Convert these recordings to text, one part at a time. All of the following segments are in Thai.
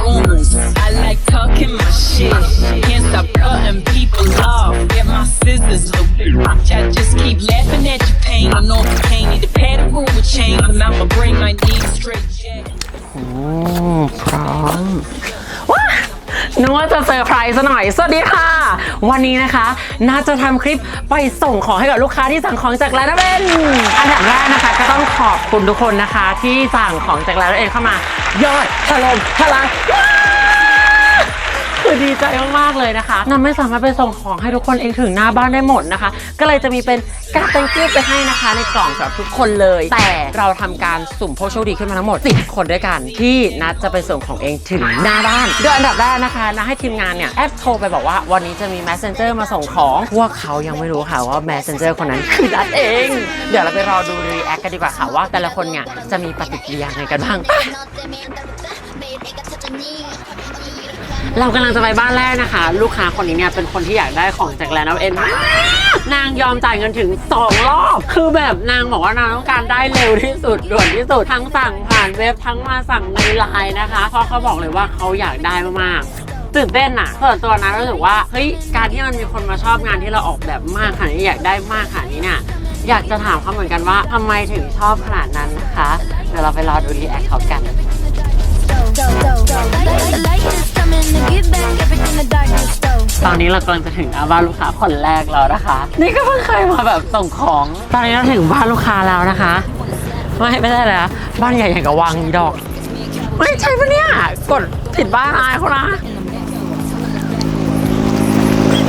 Oh, and I like talking my shit. Can't stop people just keep laughing at your pain. I know pain pad with chain. I'm out my brain, I need straight นึกว่าจะเซอร์ไพรส์ซะหน่อย สวัสดีค่ะ วันนี้นะคะ น่าจะทำคลิปไปส่งของให้กับลูกค้าที่สั่งของจากร้านเบนอันดับแรกนะคะ ก็ต้องขอบคุณทุกคนนะคะ ที่สั่งของจากร้านเบนเข้ามา ยอดถล่มทลาย คือดีใจมากๆเลยนะคะนำไม่สามารถไปส่งของให้ทุกคนเองถึงหน้าบ้านได้หมดนะคะ ก็เลยจะมีเป็นการ thank you ไปให้นะคะ ในกล่องสำหรับทุกคนเลย แต่เราทำการสุ่มผู้โชคดีขึ้นมาทั้งหมด 10 คนด้วยกันที่นัดจะไปส่งของเองถึงหน้าบ้าน โดยอันดับแรกนะคะนะให้ทีมงานเนี่ยแอปโทรไปบอกว่าวันนี้จะมี messenger มาส่งของพวกเขายังไม่รู้ค่ะว่า messenger คนนั้นคือนัดเอง เดี๋ยวเราไปรอดู react กันดีกว่าค่ะว่า แต่ละคนเนี่ยจะมีปฏิกิริยาไงกันบ้าง เรากำลังจะไปบ้านแรกนะคะ ลูกค้าคนนี้เนี่ยเป็นคนที่อยากได้ของจากแลนด์เอ็นมากนางยอมจ่ายเงินถึง 2 รอบ คือแบบนางบอกว่านางต้องการได้เร็วที่สุดด่วนที่สุด ทั้งสั่งผ่านเว็บทั้งมาสั่งในไลน์นะคะ เพราะเขาบอกเลยว่าเขาอยากได้มากๆตื่นเต้นอะส่วนตัวนะรู้สึกว่าเฮ้ยการที่มันมีคนมาชอบงานที่เราออกแบบมากขนาดนี้อยากได้มากขนาดนี้เนี่ยอยากจะถามเขาเหมือนกันว่าทำไมถึงชอบขนาดนั้นนะคะ เดี๋ยวเราไปรอดูรีแอคเขากัน อนนี้เรากำลังจะถึงหน้าบ้านลูกค้าคนแรกแล้วนะคะ นี่ก็เพิ่งเคยมาแบบส่งของ ตอนนี้เราถึงบ้านลูกค้าแล้วนะคะ ไม่ไม่ได้แล้วบ้านใหญ่อย่างกับวังอีดอกไม่ใช่ปะเนี่ย กดผิดบ้านอายเขานะ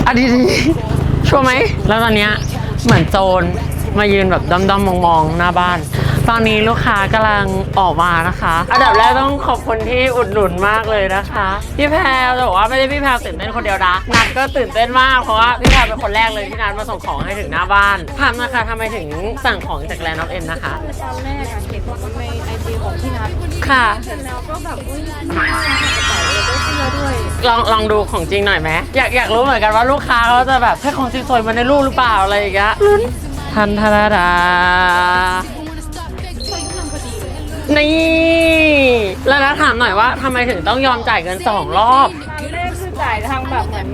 อันนี้ชัวร์ไหม แล้วตอนเนี้ยเหมือนโจรมายืนแบบด้อมๆมองๆหน้าบ้าน ตอนนี้ลูกค้ากำลังออกมานะคะ อันดับแรกต้องขอบคุณที่อุดหนุนมากเลยนะคะ พี่แพรวจะบอกว่าไม่ได้พี่แพรวตื่นเต้นคนเดียวนะนัดก็ตื่นเต้นมากเพราะว่าพี่แพรวเป็นคนแรกเลยที่นัดมาส่งของให้ถึงหน้าบ้านถามนะคะทำไมถึงสั่งของจากแลนด์ออฟเอ็มนะคะตอนแรกอะเห็นในไอจีของพี่นัทค่ะเสร็จแล้วก็แบบอุ้ยมีกระเป๋าแล้วก็เสื้อด้วยลองลองดูของจริงหน่อยไหมอยากอยากรู้เหมือนกันว่าลูกค้าเขาจะแบบใช่ของจริงสวยเหมาในรูปหรือเปล่าอะไรอย่างเงี้ยลุ้นทันทาราดา นี่แล้วนะถามหน่อยว่าทำไมถึงต้องยอมจ่ายเงินสองรอบตอนแรกคือจ่ายทางแบบเหมือน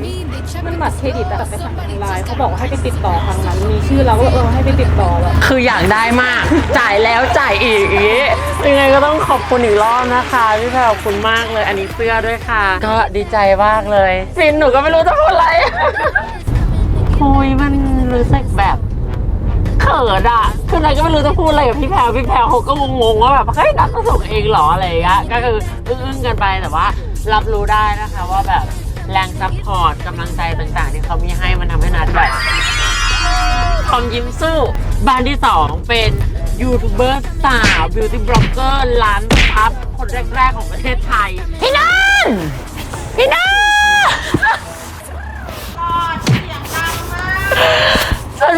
มันบัตรเครดิตแต่ไปสั่งทางไลน์เขาบอกว่าให้ไปติดต่อทางนั้น มีชื่อเราก็เออให้ไปติดต่อแบบคืออยากได้มาก จ่ายแล้วจ่ายอีกอย่างงี้ยังไงก็ต้องขอบคุณอีกรอบนะคะพี่แพรขอบคุณมากเลย อันนี้เสื้อด้วยค่ะ ก็ดีใจมากเลยฟินหนูก็ไม่รู้จะพูดอะไรโอ้ยมันรู้สึกแบบ เขินอะคืออะไรก็ไม่รู้จะพูดอะไรกับพี่แพรวพี่แพรวเขาก็งงๆว่าแบบเฮ้ยนัดมาส่งเองเหรออะไรอย่างเงี้ย ก็คืออึ้งๆกันไปแต่ว่า รับรู้ได้นะคะว่าแบบแรงซัพพอร์ตกำลังใจต่างๆที่เขามีให้มันทำให้นัดแบบคอมยิ้มสู้บ้านที่2เป็นยูทูบเบอร์สาวบิวตี้บล็อกเกอร์ล้านซับคนแรกๆของประเทศไทย พี่นันพี่นัน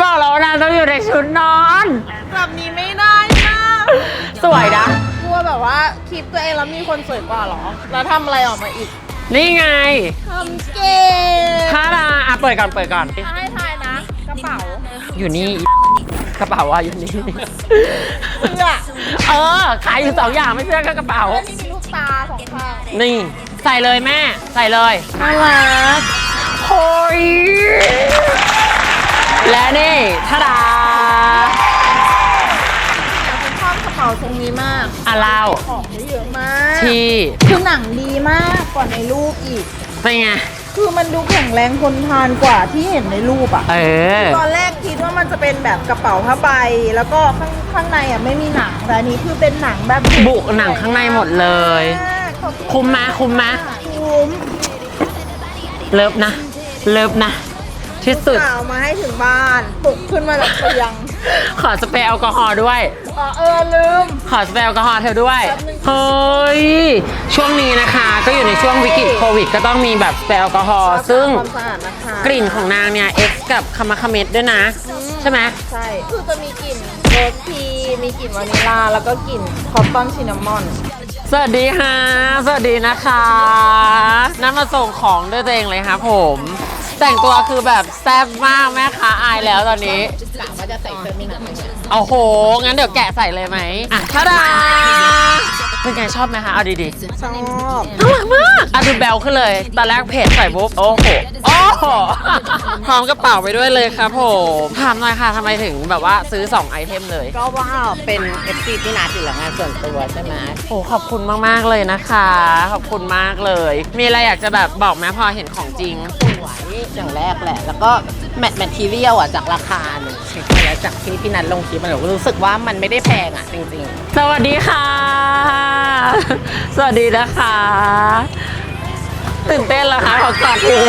บอกแล้วว่านางต้องอยู่ในชุดนอน แบบนี้ไม่ได้นะสวยนะ กลัวแบบว่าคลิปตัวเองแล้วมีคนสวยกว่าเหรอ แล้วทำอะไรออกมาอีกนี่ไงทำเก่งท่าดาอะเปิดก่อนเปิดก่อน อะให้ทายนะ กระเป๋า อยู่นี่กระเป๋าอะอยู่นี่ เสื้อ เออ ขายอยู่สองอย่างไม่เสื้อก็กระเป๋าที่มีลูกตาสองข้าง นี่ ใส่เลยแม่ ใส่เลยน่ารักโอ้ย และนี่ทาดาฉันชอบกระเป๋าทรงนี้มากอาเล่าของเยอะมาก ที่คือหนังดีมากกว่าในรูปอีก เป็นไง คือมันดูแข็งแรงทนทานกว่าที่เห็นในรูปอะเออ ตอนแรกคิดว่ามันจะเป็นแบบกระเป๋าผ้าใบ แล้วก็ข้างข้างในอะไม่มีหนัง แต่อันนี้คือเป็นหนังแบบบุกหนังข้างในหมดเลยขอบณคุ้มไหมคุ้มไหมคุ้ม เลิฟนะ เลิฟนะ ที่สุด สาวมาให้ถึงบ้านปลุกขึ้นมาจากเตียงขอสเปรย์แอลกอฮอล์ด้วย อ๋อเออลืม ขอสเปรย์แอลกอฮอล์เธอด้วยแป๊บนึงเฮ้ย ช่วงนี้นะคะ ก็อยู่ในช่วงวิกฤตโควิด ก็ต้องมีแบบสเปรย์แอลกอฮอล์ซึ่งความสะอาดนะคะกลิ่นของนางเนี่ย X กับคามาคาเมดด้วยนะ ใช่ไหมใช่คือจะมีกลิ่นโรสทีมีกลิ่นวานิลลาแล้วก็กลิ่นคอตตอนซินนามอนสวัสดีค่ะ สวัสดีนะคะนั่นมาส่งของด้วยตัวเองเลยค่ะผม แต่งตัวคือแบบแซ่บมากแม่ค้าอายแล้วตอนนี้ กะว่าจะใส่เสื้อมิงกับมันโอ้โห งั้นเดี๋ยวแกะใส่เลยไหมอะทาดาเป็นไงชอบไหมคะ เอาดีๆ ชอบน่ารักมากอะดูแบลขึ้นเลย ตอนแรกเพจใส่ปุ๊บ โอ้โห โอ้โห พร้อมกระเป๋าไปด้วยเลยครับผม ถามหน่อยค่ะทำไมถึงแบบว่าซื้อ 2 ไอเทมเลย ก็ว่าเป็น FC พี่นัทอยู่แล้วไงส่วนตัวใช่ไหมโอ้ขอบคุณมาก ๆ เลยนะคะ ขอบคุณมากเลย มีอะไรอยากจะแบบบอกไหมพอเห็นของจริงส วยอย่างแรกแหละ แล้วก็แมทแมททีเรียลอะจากราคาหนูเช็คมาแล้วจากที่พี่นัทลงคลิปมันหนูก็รู้สึกว่ามันไม่ได้แพงอะจริงสวัสดีค่ะ สวัสดีนะคะ ตื่นเต้นแล้วคะขอกอดหู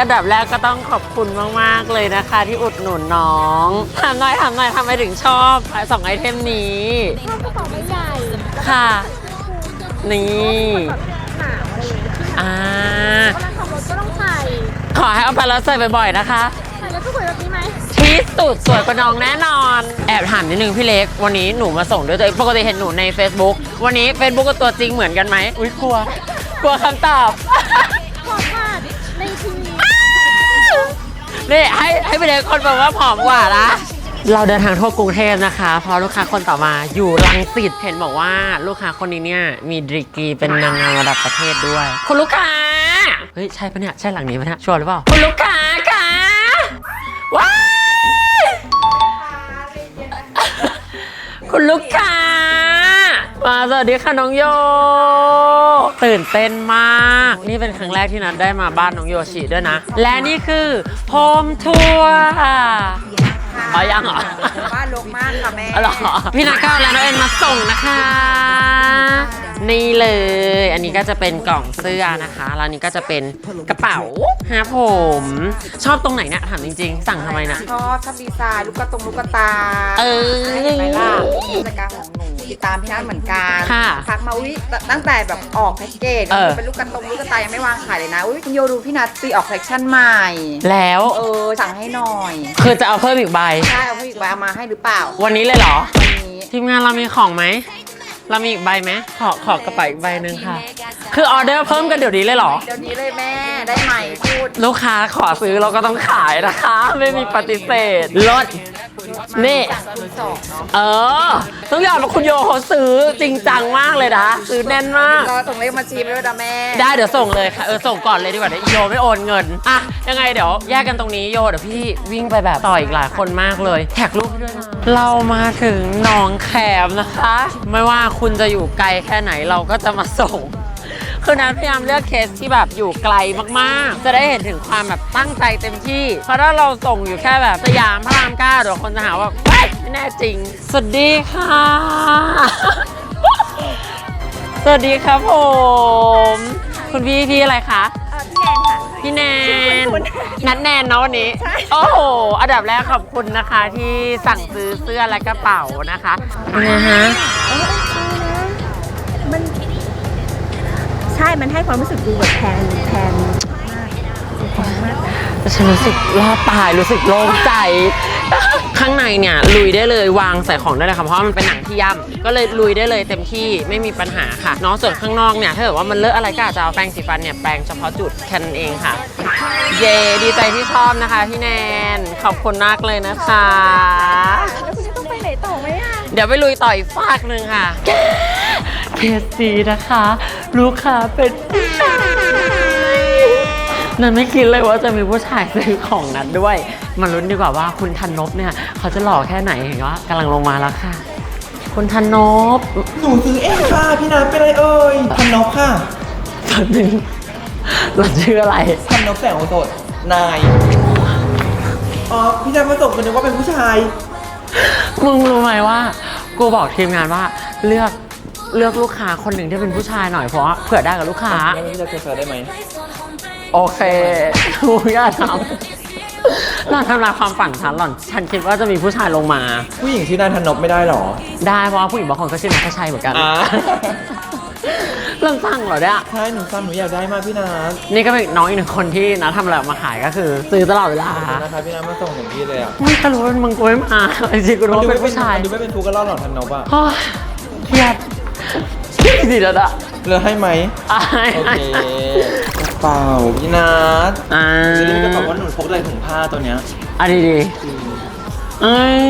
อันดับแรกก็ต้องขอบคุณมาก ๆ เลยนะคะ ที่อุดหนุนน้องถามหน่อยถามหน่อยทำไมถึงชอบสองไอเทมนี้ ชอบกระเป๋าไม่ใหญ่ค่ะ นี่ อย่างเงี้ยอ่า เวลาขับรถก็ต้องใส่ขอให้เอาไปแล้วใส่บ่อยๆนะคะ ใส่แล้วก็สวยแบบนี้ไหมที่สุดสวยกว่าน้องแน่นอน แอบถามนิดนึงพี่เล็ก วันนี้หนูมาส่งด้วยตัวเองปกติเห็นหนูใน Facebook วันนี้ Facebook กับตัวจริงเหมือนกันไหมอุ้ยกลัว กลัวคำตอบขอบค่ะในทีวีนี่ให้ให้พี่เล็กคนบอกว่าผอมกว่านะ เราเดินทางทั่วกรุงเทพนะคะ เพราะลูกค้าคนต่อมาอยู่รังสิตเห็นบอกว่าลูกค้าคนนี้เนี่ยมีดีกรีเป็นนางงามระดับประเทศด้วย คุณลูกค้า เฮ้ย ใช่ปะเนี่ย ใช่หลังนี้ปะเนี่ยชัวร์หรือเปล่า คุณลูกค้าค่ะว้ายคุณลูกค้า มาสวัสดีค่ะน้องโย ตื่นเต้นมาก นี่เป็นครั้งแรกที่นัดได้มาบ้านน้องโยชิด้วยนะ และนี่คือโฮมทัวร์ อ๋อยังเหรอ บ้านลกมากค่ะแม่ อ๋อเหรอพี่นักก้าวและน้องเอ็นมาส่งนะคะ นี่เลย อันนี้ก็จะเป็นกล่องเสื้อนะคะ แล้วอันนี้ก็จะเป็นกระเป๋าฮะผม ชอบตรงไหนเนี่ยถามจริงๆ สั่งทำไมนะ ชอบชอบดีไซน์ลูกกระตรงลูกกระตาเออเห็นไหมล่ะกิจการของหนูติดตามพี่นัทเหมือนกันค่ะทักมาอุ้ยตั้งแต่แบบออกแพ็กเกจเออ เป็นลูกกระตรงลูกกระตายังไม่วางขายเลยนะอุ้ยคุณโยดูพี่นัทตีออกคอลเลคชั่นใหม่ แล้วเออสั่งให้หน่อยคือจะเอาเพิ่มอีกใบ ใช่เอาผู้หญิงไปเอามาให้หรือเปล่าวันนี้เลยเหรอ วันนี้ทีมงานเรามีของไหม เรามีอีกใบไหมขอขอกระเป๋าอีกใบหนึ่งค่ะ คือออเดอร์เพิ่มกันเดี๋ยวนี้เลยเหรอ เดี๋ยวนี้เลยแม่ได้ไหมพูดลูกค้าขอซื้อเราก็ต้องขายนะคะ ไม่มีปฏิเสธลด นี่มือสองเนาะเออต้องยอมว่าคุณโยเขาซื้อจริงจังมากเลยนะ ซื้อแน่นมาก รอส่งเลขมาชีไปด้วยนะแม่ได้เดี๋ยวส่งเลยค่ะ เออ ส่งก่อนเลยดีกว่าเดี๋ยวโยไม่โอนเงิน อะ ยังไงเดี๋ยวแยกกันตรงนี้โยเดี๋ยวพี่วิ่งไปแบบต่ออีกหลายคนมากเลย แท็กรูปให้ด้วยนะ เรามาถึงหนองแขมนะคะ ไม่ว่าคุณจะอยู่ไกลแค่ไหนเราก็จะมาส่ง คือนัทพยายามเลือกเคสที่แบบอยู่ไกลมากๆ จะได้เห็นถึงความแบบตั้งใจเต็มที่ เพราะถ้าเราส่งอยู่แค่แบบสยามพระรามเก้าเดี๋ยวคนจะหาว่าเฮ้ยไม่แน่จริง สวัสดีค่ะ สวัสดีครับผม คุณพี่พี่อะไรคะ พี่แนนนัดแนนเนาะวันนี้ โอ้โห อันดับแรกขอบคุณนะคะที่สั่งซื้อเสื้อและกระเป๋านะคะ นะฮะ ใช่มันให้ความรู้สึกดูแบบแพงแพงแต่ฉันรู้สึกรอดตายรู้สึกโล่งใจ ข้างในเนี่ยลุยได้เลยวางใส่ของได้เลยค่ะเพราะว่ามันเป็นหนังที่ย่ำก็เลยลุยได้เลยเต็มที่ไม่มีปัญหาค่ะเน้องส่วนข้างนอกเนี่ยถ้าเกิดว่ามันเลอะอะไรก็อาจจะเอาแปรงสีฟันเนี่ยแปรงเฉพาะจุดแค่นั้นเองค่ะ เย่ดีใจที่ชอบนะคะพี่แนนขอบคุณมากเลยนะคะ แล้วคุณจะต้องไปไหนต่อไหมอะเดี๋ยวไปลุยต่ออีกฝากหนึ่งค่ะ เคสซีนะคะ ลูกค้าเป็นผู้ชายนันไม่คิดเลยว่าจะมีผู้ชายซื้อของนัดด้วย มาลุ้นดีกว่าว่าคุณธันนบเนี่ย เขาจะหล่อแค่ไหนเห็นว่ากำลังลงมาแล้วค่ะ คุณธันนบหนูซื้อเองค่ะพี่นัทเป็นอะไรเอ่ยพันนกค่ะตอนนึงหล่อนชื่ออะไรพันนกแสงโอสดนาย อ๋อพี่นัทมาส่งคนนึกว่าเป็นผู้ชาย มึงรู้ไหมว่า กูบอกทีมงานว่าเลือก เลือกลูกค้าคนหนึ่งที่เป็นผู้ชายหน่อยเพราะว่าเผื่อได้กับลูกค้าแล้วพี่จะเจอได้ไหมโอเคกูอย่าทำหล่อนทำลายความฝันฉันหล่อน ฉันคิดว่าจะมีผู้ชายลงมา ผู้หญิงชื่อนายพันนกไม่ได้หรอ ได้เพราะว่าผู้หญิงบางคนก็ชื่อนัทชัยเหมือนกันอ่า เรื่องสั่งเหรอเนี่ย ใช่หนูซ้ำหนูอยากได้มากพี่นัทนี่ก็เป็นน้องอีกหนึ่งคนที่นัททำอะไรออกมาขายก็คือ ซื้อตลอดเวลาขอบคุณนะคะพี่นัทมาส่งถึงที่เลยอะไม่ก็รู้ว่ามึงกูไม่มาจริงๆกูรู้ว่าเป็นผู้ชายมันดูไม่เป็นทุกข์ก็รอดหรอกพันนกอะโอ้ยเครียดเครีย ดสิแล้วอะเหลือให้ไหม อะโอเคกระเป๋าพี่นัทอ่าจะได้กระเป๋าว่าหนูพกอะไรถุงผ้าตัวเนี้ยอันนี้ดีเอ้ย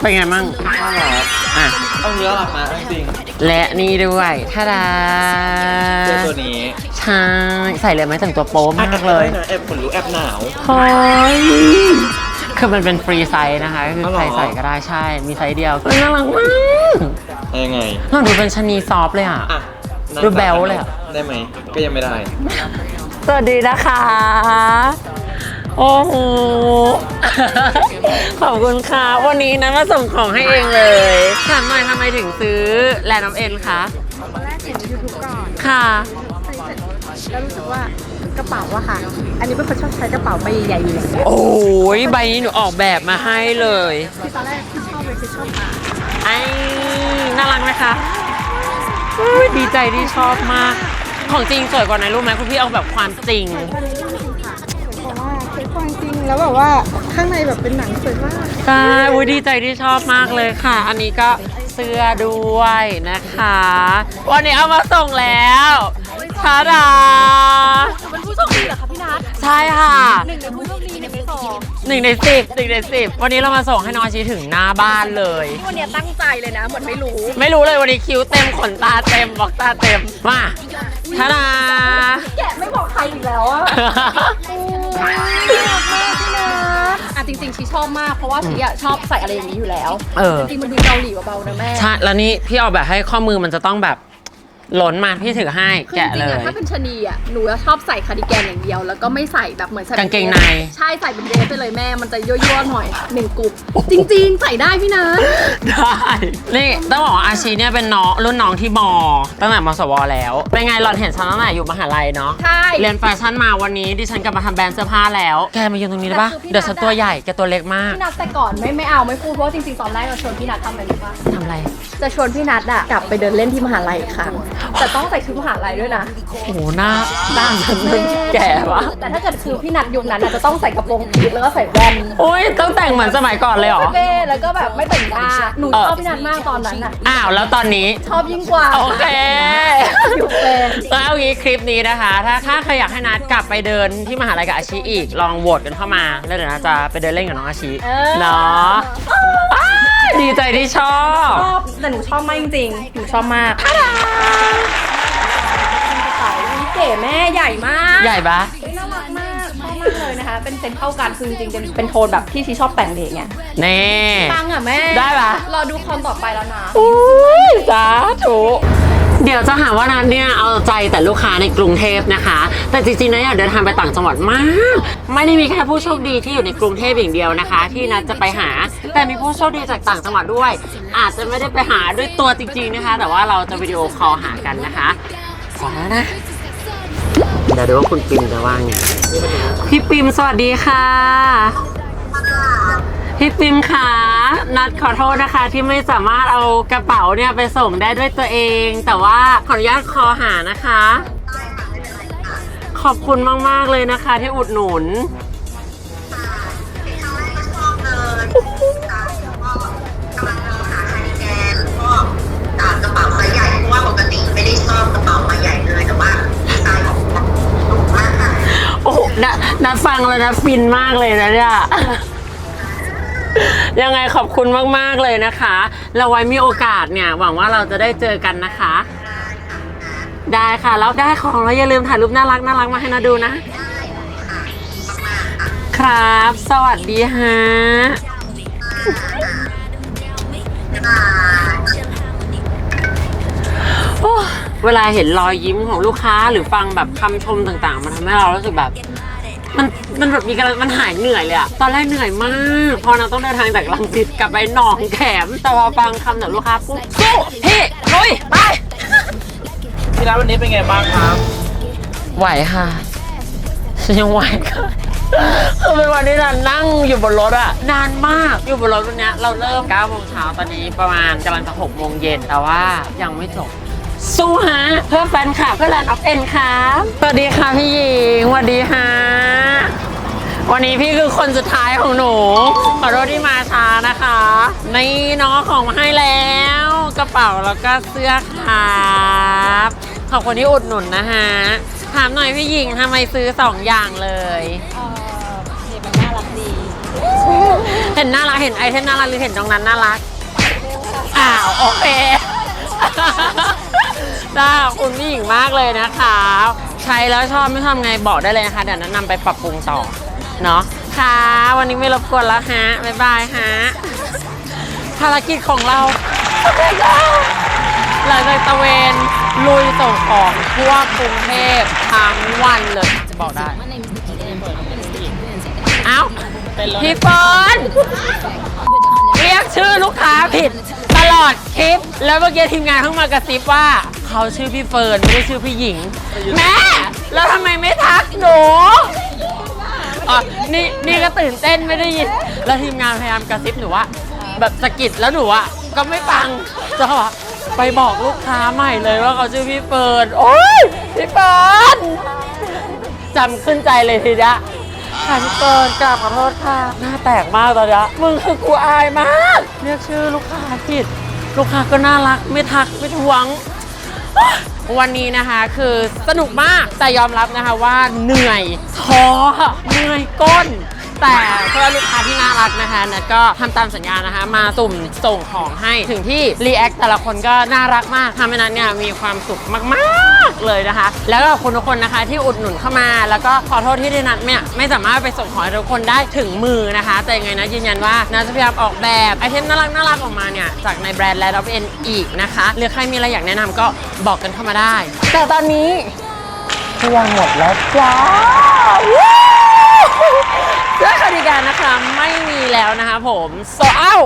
เป็นไงมั่งน่ารักอะเอาเนื้อหลักนะจริงและนี่ด้วยท่าดาๆตัวตัวนี้ใช่ใส่เลยไหมแต่งตัวโป๊มากเลยนะแอบขนลุกแอบหนาว เฮ้ยคือมันเป็นฟรีไซส์นะคะก็คืออ๋อเหรอใครใส่ก็ได้ใช่มีไซส์เดียวเฮ้ยน่ารักมาก ยังไงน่าดูเป็นชะนีซอฟต์เลยอะ อะนั่งดูแบ๊วเลยอะ ได้ไหม ก็ยังไม่ได้ สวัสดีนะคะ โอ้โห ขอบคุณค่ะ วันนี้นะมาส่งของให้เองเลยถามหน่อยทำไมถึงซื้อแลนด์น้ำเอ็นคะตอนแรกเห็นยูทูบก่อนค่ะแล้วรู้สึกว่ากระเป๋าอะค่ะ อันนี้เป็นคนชอบใช้กระเป๋าใบใหญ่ๆอยู่แล้วโอ้ยใบนี้หนูออกแบบมาให้เลย คือตอนแรกที่ ชอบเลยคือชอบอ่านไอ้น่ารักไหมคะอุ๊ยดีใจที่ชอบมาก ของจริงสวยกว่าในรูปไหมคุณพี่เอาแบบความจริงเพราะว่าสวยกว่าจริงแล้วแบบว่าข้างในแบบเป็นหนังสวยมาก ใช่อุ้ยดีใจที่ชอบมากเลยค่ะ อันนี้ก็เสื้อด้วยนะคะ วันนี้เอามาส่งแล้วทาดา เป็นผู้โชคดีเหรอคะพี่นัท ใช่ค่ะ หนึ่งในผู้โชคดีหนึ่งในสองหนึ่งในสิบหนึ่งในสิบวันนี้เรามาส่งให้น้องอาชีถึงหน้าบ้านเลยวันนี้ตั้งใจเลยนะ เหมือนไม่รู้ ไม่รู้เลยวันนี้คิ้วเต็มขนตาเต็มบอกตาเต็มมาทาดา แกะไม่บอกใครอีกแล้วอะอะจริงๆชีชอบมากเพราะว่าชีอะชอบใส่อะไรอย่างนี้อยู่แล้วเออ จริงๆมันดูเกาหลีเบาๆนะแม่ ใช่แล้วนี่พี่ออกแบบให้ข้อมือมันจะต้องแบบห ล่นมาพี่ถือให้คือแกะจริเลงๆอะยถ้าเป็นชะนีอะหนูจะชอบใส่คาร์ดิแกนอย่างเดียว แล้วก็ไม่ใส่แบบเหมือนใส่กางเกงใน ใช่ใส่เป็นเดรสไปเลยแม่มันจะยั่วๆหน่อยหนึ่งกลุ่มจริง ๆ ใส่ได้พี่นะ ได้ นี่ต้องบอกว่าอาชีเนี่ยเป็นน้องรุ่นน้องที่มอตั้งแต่มสวแล้ว เป็นไงหลอนเห็นฉันตั้งแต่อยู่มหาลัยเนาะ ใช่ เรียนแฟชั่นมาวันนี้ดิฉันกลับมาทำแบรนด์เสื้อผ้าแล้ว แกมายืนตรงนี้ได้ปะแต่คือพี่ เดี๋ยวฉันตัวใหญ่แกตัวเล็กมากพี่นัทแต่ก่อนไม่ไม่เอาไม่พูดเพราะว่าจริงๆตอนแรกเราชวนพี่นัททำอะไรรู้ปะทำอะไร จะชวนพี่นัทอะกลับไปเดินเล่นที่มหาลัยอีกครั้งแต่ต้องใส่ชุดมหาลัยด้วยนะ โอ้โหหน้าหน้าฉันมันแก่ปะแต่ถ้าเกิดคือพี่นัทยุคนั้นอะจะต้องใส่กระโปรงพีแล้วก็ใส่แว่นโอ้ยต้องแต่งเหมือนสมัยก่อนเลยเหรอเป้แล้วก็แบบไม่แต่งหน้าหนูเออชอบพี่นัทมากตอนนั้นอะอ้าวแล้วตอนนี้ชอบยิ่งกว่า โอเคอยู่เป็นแล้วเอางี้คลิปนี้นะคะ ถ้าถ้าใครอยากให้นัดกลับไปเดินที่มหาลัยกับอาชีอีก ลองโหวตกันเข้ามา แล้วเดี๋ยวนะจะไปเดินเล่นกับน้องอาชีเนาะอ้าย ดีใจที่ชอบ ชอบแต่หนูชอบมากจริงๆหนูชอบมากกระเป๋านี้เก๋แม่ใหญ่มากใหญ่ปะน่ารักมากชอบมากเลยนะคะ เป็นเซนเท่ากันคือจริงๆเป็นเป็นโทนแบบที่ชีชอบแต่งเด็กไงเน่ปังอะแม่ได้ปะ รอดูคอนต่อไปแล้วนะ อุ้ยสาธุ เดี๋ยวจะหาว่านัดเนี่ยเอาใจแต่ลูกค้าในกรุงเทพนะคะ แต่จริงๆนะอยากเดินทางไปต่างจังหวัดมาก ไม่ได้มีแค่ผู้โชคดีที่อยู่ในกรุงเทพอย่างเดียวนะคะ ที่นัดจะไปหา แต่มีผู้โชคดีจากต่างจังหวัดด้วย อาจจะไม่ได้ไปหาด้วยตัวจริง ๆนะคะ แต่ว่าเราจะวิดีโอคอลหากันนะคะขอแล้วนะเดี๋ยวดูว่าคุณปิมจะว่างไงพี่ปิมสวัสดีค่ะ พี่ปิมค่ะนัดขอโทษนะคะที่ไม่สามารถเอากระเป๋าเนี่ยไปส่งได้ด้วยตัวเอง แต่ว่าขออนุญาตคอหานะคะ ขอบคุณมาก ๆ เลยนะคะที่อุดหนุนกระเป๋าไซส์ใหญ่เพราะว่าปกติไม่ได้ชอบกระเป๋าไซส์ใหญ่เลยแต่ว่าดีไซน์ของมันถูกมากค่ะโอ้โหนัดนัดฟังแล้วนะฟินมากเลยนะเนี่ย ยังไงขอบคุณมากๆเลยนะคะ เราไว้มีโอกาสเนี่ย หวังว่าเราจะได้เจอกันนะคะ ได้ค่ะ แล้วได้ของแล้วอย่าลืมถ่ายรูปน่ารักน่ารักมาให้นาดูนะ ครับ สวัสดีฮะเวลาเห็นรอยยิ้มของลูกค้าหรือฟังแบบคำชมต่างๆ มันทำให้เรารู้สึกแบบ มันมันแบบมีกำลังมันหายเหนื่อยเลยอะตอนแรกเหนื่อยมาก พอเราต้องเดินทางจากลังสิตกลับไปหนองแขมแต่พอฟังคำจากลูกค้าปุ๊บสู้พี่ลุยไปพี่นัทวันนี้เป็นไงบ้างครับไหวค่ะฉันยังไหวค่ะคือเป็นวันที่เรานั่งอยู่บนรถอะนานมากอยู่บนรถวันเนี้ยเราเริ่ม9โมงเช้าตอนนี้ประมาณกำลังจะ6โมงเย็นแต่ว่ายังไม่จบ สู้ฮะเพื่อแฟนคลับเพื่อแลนด์ออฟเอ็นครับสวัสดีค่ะพี่หญิงสวัสดีฮะวันนี้พี่คือคนสุดท้ายของหนูขอโทษที่มาช้านะคะนี่น้องเอาของมาให้แล้ว กระเป๋าแล้วก็เสื้อครับขอบคุณที่อุดหนุนนะฮะถามหน่อยพี่หญิงทำไมซื้อสองอย่างเลยเออเนี่ยมันน่ารักดี เห็นน่ารักเห็นไอเทมน่ารักหรือเห็นตรงนั้นน่ารักอ้าวโอเค ได้ขอบคุณพี่หญิงมากเลยนะคะ ใช้แล้วชอบไม่ชอบไงบอกได้เลยนะคะ เดี๋ยวแนะนำไปปรับปรุงต่อ เนาะค่ะ วันนี้ไม่รบกวนแล้วฮะ บ๊ายบายฮะ ภารกิจของเราสำเร็จแล้วเราจะตระเวนลุยส่งของทั่วกรุงเทพทั้งวันเลย จะบอกได้ เอ้า พี่เฟิร์นเรียกชื่อลูกค้าผิดต ลอดคลิป แล้วเมื่อกี้ทีมงานเพิ่งมากระซิบว่า เขาชื่อพี่เฟิร์นไม่ได้ชื่อพี่หญิง แม่ แล้วทำไมไม่ทักหนูอ๋อนี่นี่ก็ตื่นเต้นไม่ได้ยิน แล้วทีมงานพยายามกระซิบหนูว่า แบบสะกิดแล้วหนูอะก็ไม่ฟังจะบอกว่าไปบอกลูกค้าใหม่เลยว่าเขาชื่อพี่เฟิร์นโอ๊ยพี่เฟิร์นจำขึ้นใจเลยทีเดียว ค่ะพี่เฟิร์นกราบขอโทษค่ะ หน้าแตกมากตอนนี้มึงคือกูอายมาก เรียกชื่อลูกค้าผิด ลูกค้าก็น่ารัก ไม่ทักไม่ทวง วันนี้นะคะคือสนุกมากแต่ยอมรับนะคะว่าเหนื่อยท้อเหนื่อยก้น แต่เพื่อลูกค้าที่น่ารักนะคะนัทก็ทำตามสัญญานะคะ มาสุ่มส่งของให้ถึงที่รีแอคแต่ละคนก็น่ารักมากทำให้นัทเนี่ยมีความสุขมากๆเลยนะคะ แล้วก็ขอบคุณทุกคนนะคะที่อุดหนุนเข้ามา แล้วก็ขอโทษที่ด้นัทเนี่ยไม่สามารถไปส่งของให้ทุกคนได้ถึงมือนะคะ แต่ยังไงนะยืนยันว่านัทจะพยายามออกแบบไอเทมน่ารักน่ารักออกมาเนี่ยจากในแบรนด์แลนด์อฟเอ็นอีกนะคะหรือใครมีอะไรอยากแนะนำก็บอกกันเข้ามาได้ แต่ตอนนี้ ทัวร์หมดแล้วจ้าวู้เสื้อคาร์ดิแกนนะคะไม่มีแล้วนะคะผมโซเอา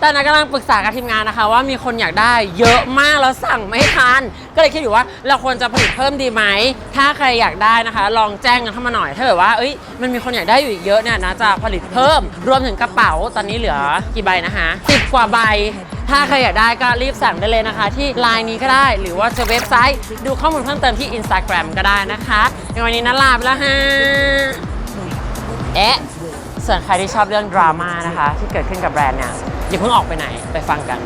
แต่น้ากำลังปรึกษากับทีมงานนะคะ ว่ามีคนอยากได้เยอะมากแล้วสั่งไม่ทัน ก็เลยคิดอยู่ว่าเราควรจะผลิตเพิ่มดีไหม ถ้าใครอยากได้นะคะ ลองแจ้งกันเข้ามาหน่อย ถ้าเกิดว่าเอ้ยมันมีคนอยากได้อยู่อีกเยอะเนี่ยนะจะผลิตเพิ่ม รวมถึงกระเป๋าตอนนี้เหลือกี่ใบนะคะ10กว่าใบ ถ้าใครอยากได้ก็รีบสั่งได้เลยนะคะ ที่ไลน์นี้ก็ได้หรือว่าจะเว็บไซต์ ดูข้อมูลเพิ่มเติมที่ Instagram ก็ได้นะคะในวันนี้นะลาไปแล้วฮะเอ๊ะส่วนใครที่ชอบเรื่องดราม่านะคะ ที่เกิดขึ้นกับแบรนด์เนี่ย อย่าเพิ่งออกไปไหนไปฟังกัน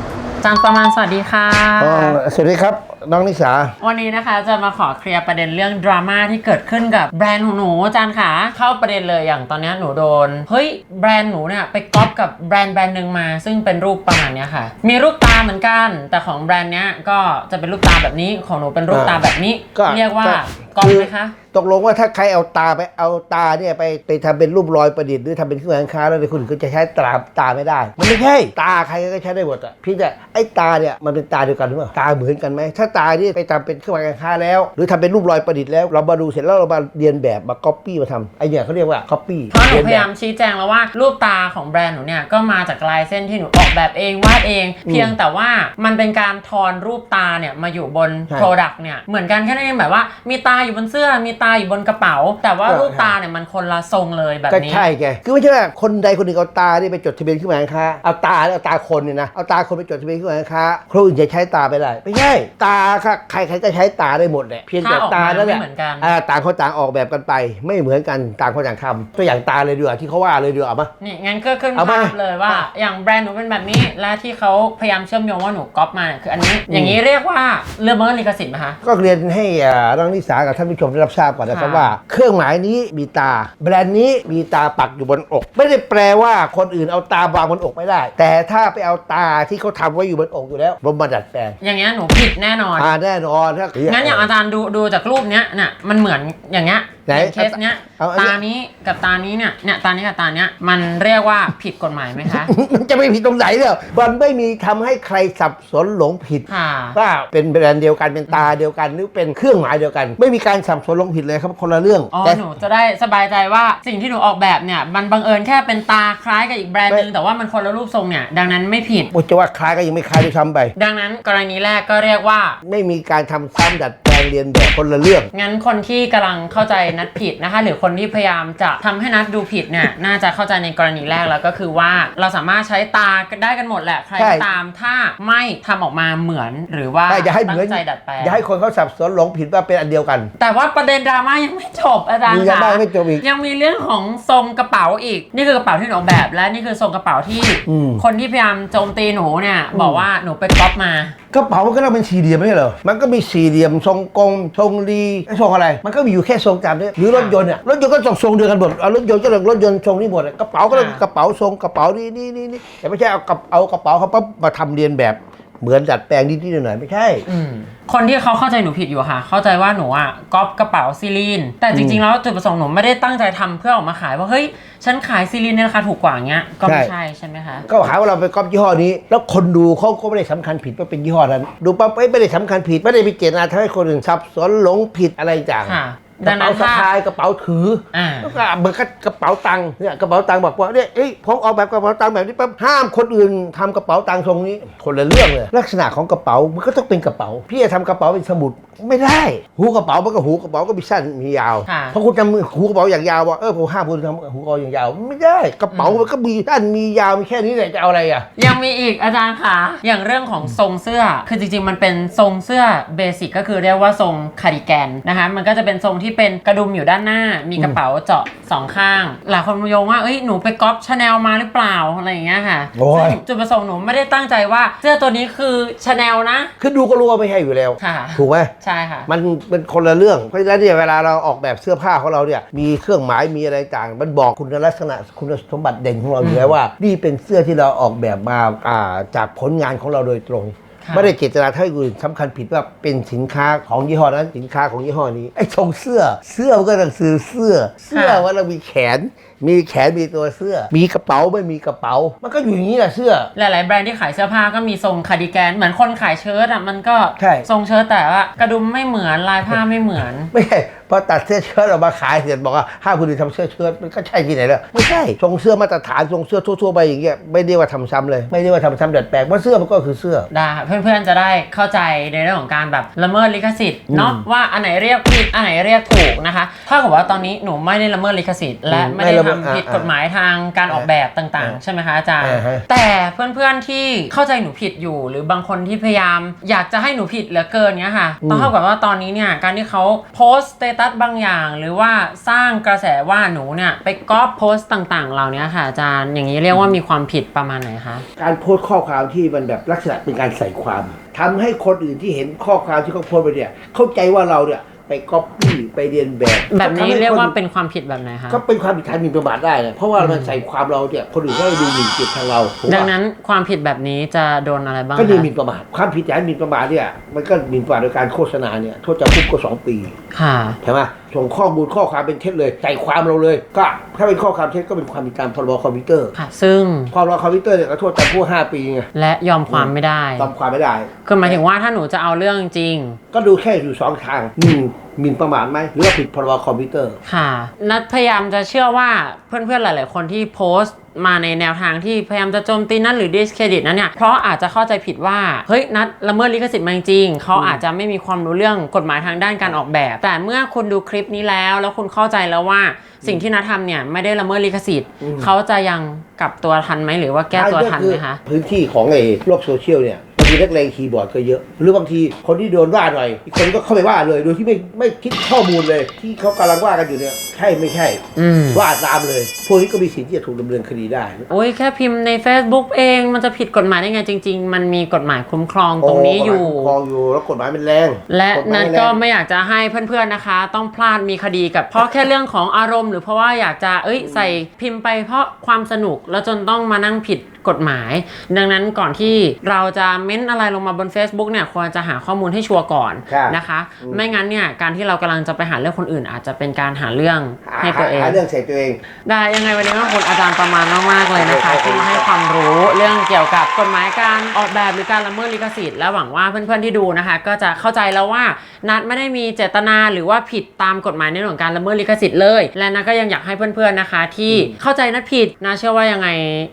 จางประมาณสวัสดีค่ะ อ๋อสวัสดีครับ น้องนิสา วันนี้นะคะจะมาขอเคลียร์ประเด็นเรื่องดราม่าที่เกิดขึ้นกับแบรนด์ของหนูอาจารย์ค่ะเข้าประเด็นเลยอย่างตอนนี้หนูโดน เฮ้ยแบรนด์หนูเนี่ยไปก๊อปกับแบรนด์แบรนด์หนึ่งมา ซึ่งเป็นรูปประมาณเนี้ยค่ะ มีรูปตาเหมือนกัน แต่ของแบรนด์เนี้ยก็จะเป็นรูปตาแบบนี้ของหนูเป็นรูปตาแบบนี้ ก็เรียกว่าก็ ก๊อปไหมคะตกลงว่าถ้าใครเอาตาไปเอาตาเนี่ยไปไปทำเป็นรูปรอยประดิษฐ์หรือทำเป็นเครื่องหมายการค้าแล้วเนี่ยคุณก็จะใช้ตาตาไม่ได้ มันไม่ใช่ตาใครก็ใช้ได้หมดอะพี่แต่ไอ้ตาเนี่ยมันเป็นตาเดียวกันหรือเปล่าตาเหมือนกันไหมถ้าตานี่ไปทำเป็นเครื่องหมายการค้าแล้ว หรือทำเป็นรูปรอยประดิษฐ์แล้วเรามาดูเสร็จแล้วเรามาเรียนแบบมาก๊อปปี้มาทำไอ้เนี่ยเขาเรียกว่าก๊อปปี้เพราะหนูพยายามชี้แจงแล้วว่ารูปตาของแบรนด์หนูเนี่ยก็มาจากลายเส้นที่หนูออกแบบเองวาดเอง เพียงแต่ว่ามันเป็นการทอนรูปตาเนี่ยมาอยู่บนใช่ Product เนี่ยเหมือนกันแค่นั้นเองแบบว่ามีตาอยู่บนเสื้อมีตาอยู่บนกระเป๋า แต่ว่าก็รูปตาเนี่ยมันคนละทรงเลยแบบก็นี้ ใช่ไงคือไม่ใช่ว่าคนใดคนหนึ่งเอาตานี่ไปจดทะเบียนขึ้นมาการค้าเอาตาเนี่ยเอาตาคนเนี่ยนะเอาตาคนไปจดทะเบียนขึ้นมาการค้าคนอื่นจะใช้ตาไปได้ไม่ใช่ตาค่ะใครใครก็ใช้ตาได้หมดแหละเพียงแต่ถ้าออกตามานั่นแหไม่ละเหมือนกัน อ่าต่างคนต่างออกแบบกันไป ไม่เหมือนกันต่างคนต่างทำตัวอย่างตาเลยดีกว่าที่เขาว่าเลยดีกว่าเอามา นี่งั้นก็ขึ้นเอามาภาพเลยว่า อย่างแบรนด์หนูเป็นแบบนี้ และที่เขาพยายามเชื่อมโยงว่าหนูก๊อปมาเนี่ยคืออันนี้ อย่างนี้เรียกว่าเรื่องเบอร์ลิขสิทธิ์ไหมคะ ก็เรียนให้อ่าน้องนิสากับท่านผู้ชมได้รับทราบก่อนนะครับค่ะ ว่า เครื่องหมายนี้มีตา แบรนด์นี้มีตาปักอยู่บนอก ไม่ได้แปลว่าคนอื่นเอาตาวางบนอกไม่ได้ แต่ถ้าไปเอาตาที่เขาทำไว้อยู่บนอกอยู่แล้วผมมาดัดแปลงอย่างเงี้ยหนูผิดแน่นอน อ่าแน่นอนถ้างั้นอย่างอาจารย์ดูดูจากรูปเนี้ยเนี่ยมันเหมือนอย่างเงี้ยไหนอย่างเคสเนี้ยเอาเอา ตานี้กับตานี้เนี่ยเนี่ยตานี้กับตาเนี้ยมันเรียกว่าผิดกฎหมายไหมคะ มันจะไม่ผิดตรงไหนเนี่ยมันไม่มีทำให้ใครสับสนหลงผิด ค่ะ ว่าเป็นแบรนด์เดียวกันเป็นตาเดียวกัน หรือเป็นเครื่องหมายเดียวกัน ไม่มีการสับสนหลงผิดเลยครับคนละเรื่องอ๋อ แต่ หนูจะได้สบายใจว่าสิ่งที่หนูออกแบบเนี่ย มันบังเอิญแค่เป็นตาคล้ายกับอีกแบรนด์หนึง ไม่ แต่ว่ามันคนละรูปทรงเนี่ย ดังนั้นไม่ผิด โอ้จะว่าคล้ายก็ยังไม่คล้ายด้วยซ้ำไป ดังนั้นกรณีแรกก็เรียกว่า ไม่มีการทำซ้ำดัด แปลงเรียนแบบคนละเรื่อง งั้นคนที่กำลังเข้าใจนัดผิดนะคะ หรือคนที่พยายามจะทำให้นัดดูผิดเนี่ยน่าจะเข้าใจในกรณีแรกแล้วก็คือว่าเราสามารถใช้ตาได้กันหมดแหละใครใช่ ก็ตามถ้าไม่ทำออกมาเหมือนหรือว่าใช่อย่าให้เหมืตั้อนงใจดัดแปลงอย่าให้คนเขาสับสนหลงผิดว่าเป็นอันเดียวกัน แต่ว่าประเด็นดราม่ายังไม่จบอาจารย์มียังค่ะไม่ไม่จบอีกยังมีเรื่องของทรงกระเป๋าอีก นี่คือกระเป๋าที่หนูออกแบบ และนี่คือทรงกระเป๋าที่ อืม คนที่พยายามโจมตีหนูเนี่ยบอกว่าหนูไปก๊อปมา กระเป๋ามันก็ต้องเป็นสี่เหลี่ยมไม่ใช่เหรอ มันก็มีสี่เหลี่ยมทรงกลมทรงรีทรงอะไร มันก็มีอยู่แค่ทรงจำเนี่ยหรือรถยนต์เนี่ยรถถยนต์ก็ต้องทรงเดียวกันหมดเอารถยนต์ก็ต้องรถยนต์ทรงนี้หมดอะกระเป๋าก็ต้องอ่ากระเป๋าทรงกระเป๋านี่นี่นี่นี่แต่ไม่ใช่เอากระเอากระเป๋าเขาปั๊บมาทำเรียนแบบ เหมือนดัดแปลงนิดๆหน่อยๆไม่ใช่อืมคนที่เขาเข้าใจหนูผิดอยู่อะค่ะ เข้าใจว่าหนูอะก๊อปกระเป๋าซีลีน แต่จริง ๆ แล้วจุดประสงค์หนูไม่ได้ตั้งใจทำเพื่อออกมาขายว่าเฮ้ย ฉันขายซีลีนในราคาถูกกว่าอย่างเงี้ย ก็ไม่ใช่ใช่ใช่ไหมคะ ก็หาว่าเราไปก๊อปยี่ห้อนี้ แล้วคนดูเขาก็ไม่ได้สำคัญผิดว่าเป็นยี่ห้อนั้น ดูปั๊บเอ้ยไม่ได้สำคัญผิดไม่ได้ไปเจตนาทำให้คนอื่นสับสนหลงผิดอะไรต่าง ค่ะ กดัระงนั้เป๋านสะถ้า พายกระเป๋าถืออ่า แล้วก็เหมือนกับกระเป๋าตังค์เนี่ยกระเป๋าตังค์บอกว่าเนี่ยเอ้ยผมออกแบบกระเป๋าตังค์แบบนี้ปั๊บห้ามคนอื่นทำกระเป๋าตังค์ทรงนี้คนละเรื่องเลย ลักษณะของกระเป๋ามันก็ต้องเป็นกระเป๋าพี่จะทำกระเป๋าเป็นสมุดไม่ได้ หูกระเป๋ามันก็หูกระเป๋าก็มีสั้นมียาว ค่ะ เพราะคุณทำหูกระเป๋าอย่างยาวว่าเออผมห้ามคุณทำหูกระเป๋าอย่างยาว ไม่ได้กระเป๋ามันก็มีสั้นมียาวมีแค่นี้แหละจะเอาอะไรอะ ยังมีอีกอาจารย์คะอย่างเรื่องของทรงเสื้อ คือจริงๆ มันเป็นทรงเสื้อเบสิกก็คือเรียกว่าทรงคาร์ดิแกนนะคะ มันก็จะเป็นทรงที่เป็นกระดุมอยู่ด้านหน้า มีกระเป๋าเจาะสองข้าง หลายคนโยงว่าเอ้ยหนูไปก๊อปชาแนลมาหรือเปล่าอะไรอย่างเงี้ยค่ะโอ้ย ซึ่งจุดประสงค์หนูไม่ได้ตั้งใจว่า เสื้อตัวนี้คือชาแนลนะ คือดูก็รู้ว่าไม่ใช่อยู่แล้ว ค่ะ ถูกไหมใช่ค่ะ มันเป็นคนละเรื่อง เพราะฉะนั้นเนี่ยเวลาเราออกแบบเสื้อผ้าของเราเนี่ย มีเครื่องหมายมีอะไรต่าง มันบอกคุณลักษณะคุณสมบัติเด่นของเราอยู่แล้วว่า นี่เป็นเสื้อที่เราออกแบบมาอ่าจากผลงานของเราโดยตรงค่ะ ไม่ได้เจตนาให้คนอื่นสำคัญผิดว่าเป็นสินค้าของยี่ห้อนั้นสินค้าของยี่ห้อนี้ไอ้ทรงเสื้อเสื้อมันก็ต้องซื้อเสื้อ เสื้อว่าเรามีแขนมีแขนมีตัวเสื้อ มีกระเป๋าไม่มีกระเป๋า มันก็อยู่อย่างนี้แหละเสื้อ หลาย ๆ แบรนด์ที่ขายเสื้อผ้าก็มีทรงคาร์ดิแกนเหมือนคนขายเชิ้ตอะมันก็ใช่ ทรงเชิ้ตแต่ว่ากระดุมไม่เหมือนลายผ้าไม่เหมือน ไม่ใช่พอตัดเสื้อเชิ้ตออกมาขายเสร็จบอกว่าห้ามคุณอื่นทำเสื้อเชิ้ตมันก็ใช่ที่ไหนแล้วไม่ใช่ทรงเสื้อมาตรฐานทรงเสื้อทั่วๆไปอย่างเงี้ยไม่ได้ว่าทำซ้ำเลย ไม่ได้ว่าทำซ้ำดัดแปลงเพราะเสื้อมันก็คือเสื้อ ได้ค่ะเพื่อนๆ จะได้เข้าใจในเรื่องของการแบบละเมิดลิขสิทธิ์เนาะอืมว่าอันไหนเรียกผิดอันไหนเรียกถูกนะคะถ้ากับว่าตอนนี้หนูไม่ได้ละเมิดลิขสิทธิ์และอืมไม่ได้ไม่ละเมิดทำผิดอ่ากฎหมายทางการออกแบบต่างๆ ใช่ไหมคะอาจารย์อ่าฮะแต่เพื่อนๆที่เข้าใจหนูผิดอยู่ หรือบางคนที่พยายาม อยากจะให้หนูผิดเหลือเกินเนี้ยค่ะต้องเท่ากับว่าตอนนี้เนี่ยการที่เขาโพสต์สเตตัสบางอย่าง หรือว่าสร้างกระแสว่าหนูเนี่ยไปก๊อปโพสต์ต่างๆเหล่านี้ค่ะอาจารย์อย่างนี้เรียกว่ามีความผิดประมาณไหนคะการโพสต์ข้อความที่มันแบบลักษณะเป็นการใส่ความทำให้คนอื่นที่เห็นข้อความที่เขาโพสต์ไปเนี่ยเข้าใจว่าเราเนี่ย ไปก๊อปปี้ไปเรียนแบบแบบนี้ทำให้เรียกว่าคเป็นความผิดแบบไหนคะก็เป็นความผิดฐานหมิ่นประมาทได้นะเพราะว่ามันใส่ความเราเนี่ยคนอื่นก็จะดูหมิ่นเกียรติทางเราถูกปะดังนั้นความผิดแบบนี้จะโดนอะไรบ้างก็คือคะหมิ่นประมาทความผิดฐานหมิ่นประมาทเนี่ยมันก็หมิ่นประมาทโดยการโฆษณาเนี่ยโทษจำคุกก็สองปีค่ะใช่ไหม ส่งข้อมูลข้อความเป็นเท็จเลยใส่ความเราเลย ก็ถ้าเป็นข้อความเท็จก็เป็นความผิดตามพรบคอมพิวเตอร์ค่ะ ซึ่งพรบคอมพิวเตอร์เนี่ยก็โทษจำคุกห้าปีไงและยอมความไม่ได้ตามความไม่ได้คือหมายถึงว่าถ้าหนูจะเอาเรื่องจริง ก็ดูแค่อยู่สองทางหนึ่งหมิ่นประมาทไหมหรือว่าผิดพรบคอมพิวเตอร์ค่ะ นัดพยายามจะเชื่อว่าเพื่อนๆหลาย ๆ คนที่โพสต์ มาในแนวทางที่พยายามจะโจมตีนัดหรือ discredit นั้นเนี่ยเพราะอาจจะเข้าใจผิดว่าเฮ้ยนัดละเมิดลิขสิทธิ์มาจริงๆเขาอาจจะไม่มีความรู้เรื่องกฎหมายทางด้านการออกแบบ แต่เมื่อคุณดูคลิปนี้แล้ว แล้วคุณเข้าใจแล้วว่าสิ่งที่นัดทำเนี่ยไม่ได้ละเมิดลิขสิทธิ์อืมเขาจะยังกลับตัวทันไหมหรือว่าแก้ตัวทันไหมคะ พื้นที่ของไอ้โลกโซเชียลเนี่ยบาง ทีนักเลงคีย์บอร์ดก็เยอะ หรือบางทีคนที่โดนว่าหน่อยอีกคนก็เข้าไปว่าเลยโดยที่ไม่ไม่คิดข้อมูลเลย ที่เขากำลังว่ากันอยู่เนี่ยใช่ไม่ใช่อืมว่าตามเลยพวกนี้ก็มีสิทธิ์ที่จะถูกดำเนินคดีได้ โอ้ยแค่พิมพ์ใน Facebook เองมันจะผิดกฎหมายได้ไงจริง ๆ มันมีกฎหมายคุ้มครองตรงนี้อยู่โกฎหมคุ้มครองอยู่แล้วกฎหมายมันแรงและกฎหมายนัทแรงก็ไม่อยากจะให้เพื่อนๆนะคะ ต้องพลาดมีคดีกับ เพราะแค่เรื่องของอารมณ์ หรือเพราะว่าอยากจะเอ้ยใส่พิมพ์ไปเพราะความสนุกแล้วจนต้องมานั่งผิดกฎหมาย ดังนั้นก่อนที่เราจะเม้นอะไรลงมาบน Facebook เนี่ยควรจะหาข้อมูลให้ชัวร์ก่อนครับนะคะไม่งั้นเนี่ยการที่เรากำลังจะไปหาเรื่องคนอื่น อาจจะเป็นการหาเรื่องให้ตัวเอง หาเรื่องใส่ตัวเอง ได้ยังไงวันนี้ก็ขอบคุณอาจารย์ประมาณมากๆเลยนะคะ ที่มาให้ความรู้เรื่องเกี่ยวกับกฎหมายการออกแบบหรือการละเมิดลิขสิทธิ์และหวังว่าเพื่อนๆที่ดูนะคะ ก็จะเข้าใจแล้วว่านัดไม่ได้มีเจตนาหรือว่าผิดตามกฎหมายในเรื่องของการละเมิดลิขสิทธิ์เลย และนัดก็ยังอยากให้เพื่อนๆนะคะ ที่เข้าใจนัดผิดนะเชื่อว่ายังไง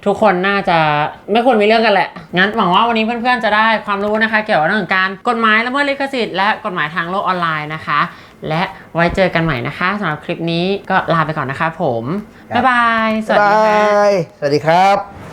ทุกคนน่าจะไม่ควรมีเรื่องกันแหละงั้นหวังว่าวันนี้เพื่อนๆจะได้ความรู้นะคะ เกี่ยวกับเรื่องการกฎหมายละเมิดลิขสิทธิ์และกฎหมายทางโลกออนไลน์นะคะ และไว้เจอกันใหม่นะคะสำหรับคลิปนี้ก็ลาไปก่อนนะคะ ผม บ๊ายบาย สวัสดีค่ะบสวัสดีครับ